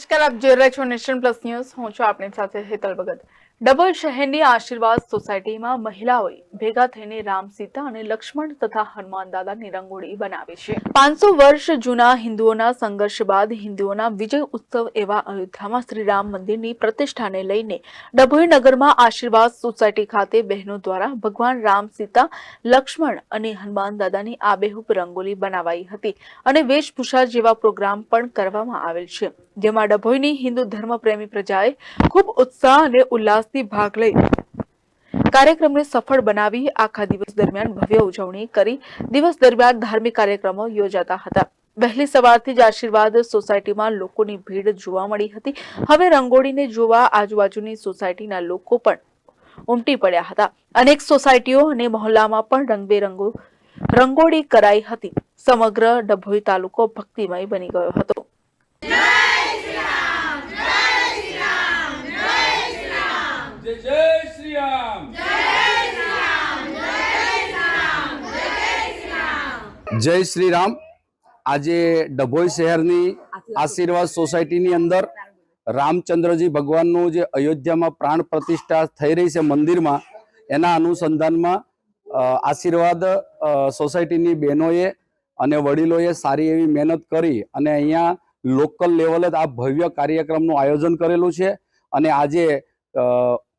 નમસ્કાર, આપ જોઈ રહ્યા છો નેશન પ્લસ ન્યૂઝ. હું છું આપની સાથે હેતલ ભગત. ડબલ શહેરની આશીર્વાદ સોસાયટીમાં મહિલાઓએ ભેગા થઈને રામ સીતા અને લક્ષ્મણ તથા હનુમાન દાદાની રંગોળી બનાવી છે. પાંચસો વર્ષ જૂના હિન્દુઓના સંઘર્ષ બાદ હિન્દુઓના વિજય ઉત્સવ એવા અયોધ્યામાં શ્રી રામ મંદિરની પ્રતિષ્ઠાને લઈને ડભોઈ નગરમાં આશીર્વાદ સોસાયટી ખાતે બહેનો દ્વારા ભગવાન રામ સીતા, લક્ષ્મણ અને હનુમાન દાદાની આબેહૂબ રંગોળી બનાવાઈ હતી અને વેશભૂષા જેવા પ્રોગ્રામ પણ કરવામાં આવેલ છે. જેમાં ડભોઈની હિન્દુ ધર્મપ્રેમી પ્રજાએ ખૂબ ઉત્સાહ અને ઉલ્લાસથી ભાગ લઈ કાર્યક્રમને સફળ બનાવી આખા દિવસ દરમિયાન ભવ્ય ઉજવણી કરી. દિવસ દરમિયાન ધાર્મિક કાર્યક્રમો યોજાતા હતા. વહેલી સવારથી જ આશીર્વાદ સોસાયટીમાં લોકોની ભીડ જોવા મળી હતી. હવે રંગોળીને જોવા આજુબાજુની સોસાયટીના લોકો પણ ઉમટી પડ્યા હતા. અનેક સોસાયટીઓ અને મહોલ્લામાં પણ રંગબેરંગો રંગોળી કરાઈ હતી. સમગ્ર ડભોઈ તાલુકો ભક્તિમય બની ગયો હતો. જય શ્રી રામ આજે ડભોઈ શહેરની આશીર્વાદ સોસાયટીની અંદર રામચંદ્રજી ભગવાનનું જે અયોધ્યામાં પ્રાણ પ્રતિષ્ઠા થઈ રહી છે મંદિરમાં, એના અનુસંધાનમાં આશીર્વાદ સોસાયટીની બહેનોએ અને વડીલોએ સારી એવી મહેનત કરી અને અહીંયા લોકલ લેવલે જ આ ભવ્ય કાર્યક્રમનું આયોજન કરેલું છે. અને આજે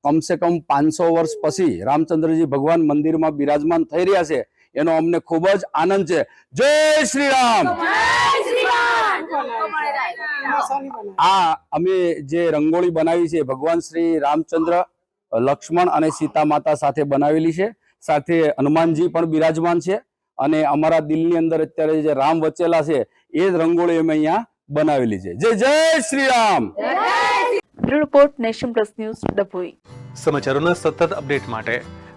કમસે કમ પાંચસો વર્ષ પછી રામચંદ્રજી ભગવાન મંદિરમાં બિરાજમાન થઈ રહ્યા છે. એનો અમને ખૂબ જ આનંદ છે. જય શ્રી રામ! આ અમે જે રંગોળી બનાવી છે, ભગવાન શ્રી રામચંદ્ર, લક્ષ્મણ અને સીતા માતા સાથે બનાવેલી છે. સાથે હનુમાનજી પણ બિરાજમાન છે. અને અમારા દિલની અંદર અત્યારે જે રામ વચેલા છે, એ જ રંગોળી અમે અહીંયા બનાવેલી છે. જય જય Shri Ram report nation plus news Dabhoi. સમાચારોના સતત અપડેટ માટે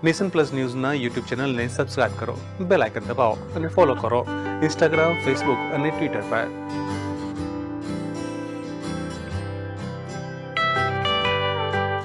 નેશન પ્લસ ન્યૂઝના યુટ્યુબ ચેનલને સબસ્ક્રાઇબ કરો બેલ આઇકન દબાવો અને ફોલો કરો ઇન્સ્ટાગ્રામ ફેસબુક અને ટ્વિટર પર.